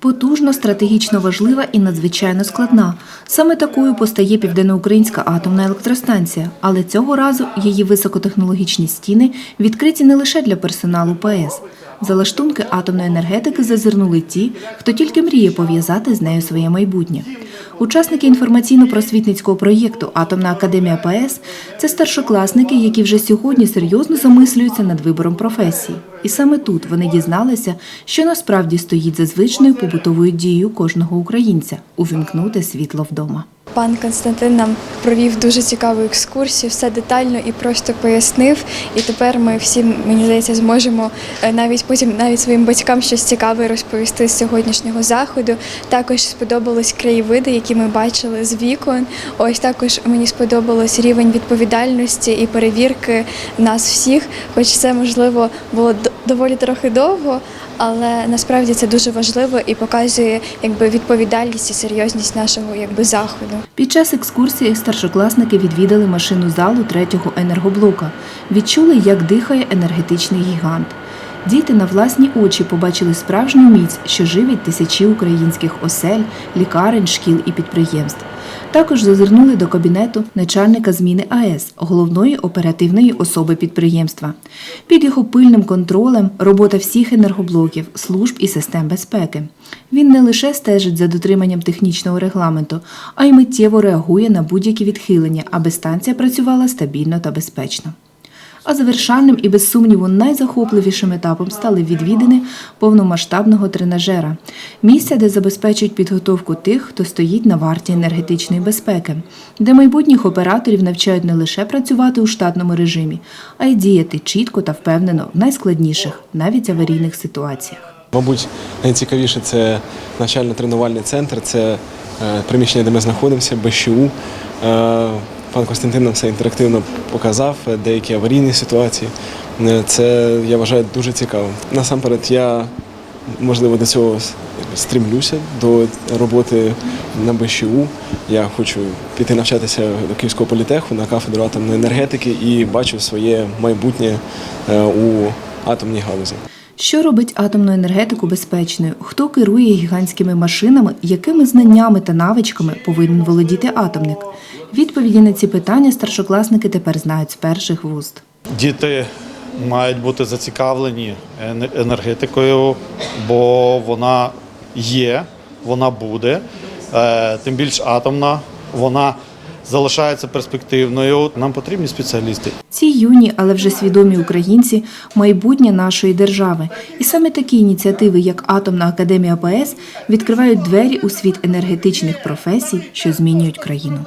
Потужно, стратегічно важлива і надзвичайно складна. Саме такою постає південноукраїнська атомна електростанція, але цього разу її високотехнологічні стіни відкриті не лише для персоналу ПАЕС. За лаштунки атомної енергетики зазирнули ті, хто тільки мріє пов'язати з нею своє майбутнє. Учасники інформаційно-просвітницького проєкту Атомна академія ПАЕС це старшокласники, які вже сьогодні серйозно замислюються над вибором професії. І саме тут вони дізналися, що насправді стоїть за звичною побутовою дією кожного українця увімкнути світло вдома. Пан Константин нам провів дуже цікаву екскурсію, все детально і просто пояснив. І тепер ми всі, мені здається, зможемо е, навіть потім навіть своїм батькам щось цікаве розповісти з сьогоднішнього заходу. Також сподобались краєвиди, які ми бачили з вікон. Ось також мені сподобалось рівень відповідальності і перевірки нас всіх, хоч це можливо було доволі трохи довго. Але насправді це дуже важливо і показує якби відповідальність і серйозність нашого якби заходу. Під час екскурсії старшокласники відвідали машину залу третього енергоблока, відчули, як дихає енергетичний гігант. Діти на власні очі побачили справжню міць, що живить тисячі українських осель, лікарень, шкіл і підприємств. Також зазирнули до кабінету начальника зміни АЕС, головної оперативної особи підприємства. Під його пильним контролем робота всіх енергоблоків, служб і систем безпеки. Він не лише стежить за дотриманням технічного регламенту, а й миттєво реагує на будь-які відхилення, аби станція працювала стабільно та безпечно. А завершальним і без сумніву найзахопливішим етапом стали відвідини повномасштабного тренажера, місця, де забезпечують підготовку тих, хто стоїть на варті енергетичної безпеки, де майбутніх операторів навчають не лише працювати у штатному режимі, а й діяти чітко та впевнено в найскладніших, навіть аварійних ситуаціях. Мабуть, найцікавіше це навчально-тренувальний центр, це е, приміщення, де ми знаходимося, БЩУ. Пан Костянтин нам все інтерактивно показав, е, деякі аварійні ситуації. Е, Це я вважаю дуже цікаво. Насамперед, я можливо до цього стрімлюся до роботи на БЩУ. Я хочу піти навчатися до Київського політеху на кафедру атомної енергетики і бачу своє майбутнє е, у атомній галузі. Що робить атомну енергетику безпечною? Хто керує гігантськими машинами? Якими знаннями та навичками повинен володіти атомник? Відповіді на ці питання старшокласники тепер знають з перших вуст. Діти мають бути зацікавлені енергетикою, бо вона є, вона буде. Е, Тим більш атомна, вона залишається перспективною. Нам потрібні спеціалісти. Ці юні, але вже свідомі українці майбутнє нашої держави. І саме такі ініціативи, як Атомна академія ПАЕС, відкривають двері у світ енергетичних професій, що змінюють країну.